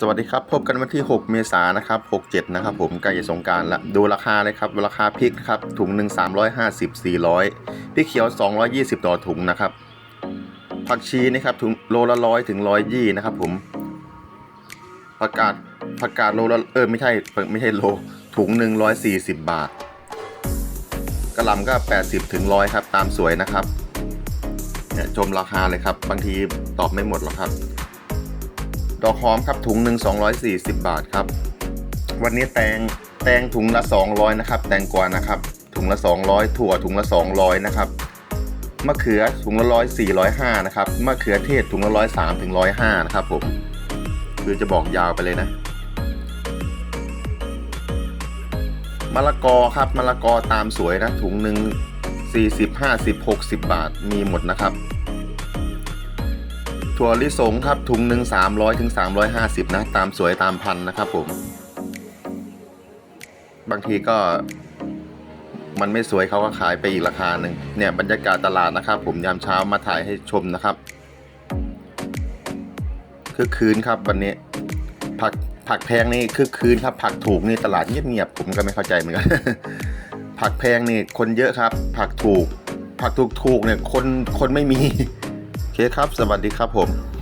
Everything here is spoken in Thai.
สวัสดีครับ พบกันวันที่ 6 เมษายนนะครับ 67 นะครับผมใกล้จะสงการละดูราคาเลยครับ ราคาพริกครับ ถุงหนึ่ง350 400พริกเขียว 220 ต่อถุงนะครับ ผักชีนี่ครับถุงโลละร้อยถึงร้อยยี่นะครับผมผักกาดผักกาดโลละเออไม่ใช่ไม่ใช่โล ถุงหนึ่งร้อยสี่สิบบาทกระลำก็ 80ถึงร้อยครับ ตามสวยนะครับเนี่ยชมราคาเลยครับ บางทีตอบไม่หมดหรอกครับ ดอกหอมครับถุงหนึ่ง240 บาทครับ วันนี้แตงแตงถุงละ 200นะครับแตงกวานะครับถุงละ 200 ถั่วถุงละ 200นะครับมะเขือถุงละร้อยสี่ร้อยห้านะครับมะเขือเทศถุงละร้อยสามถึงร้อยห้านะครับผมคือจะบอกยาวไปเลยนะมะละกอครับมะละกอตามสวยนะถุงหนึ่งสี่สิบห้าสิบหกสิบบาทมีหมดนะครับ ถั่วลิสงครับถุงหนึ่งสามร้อยถึงสามร้อยห้าสิบนะ ตามสวยตามพันนะครับผม บางทีก็มันไม่สวยเขาก็ขายไปอีกราคาหนึ่งเนี่ยบรรยากาศตลาดนะครับผมยามเช้ามาถ่ายให้ชมนะครับคือคืนครับวันนี้ผักผักแพงนี่คือคืนครับ ผักถูกนี่ตลาดเงียบๆผมก็ไม่เข้าใจเหมือนกันผักแพงนี่คนเยอะครับ ผักถูก ผักถูกๆเนี่ยคนคนไม่มี เคครับ สวัสดีครับผม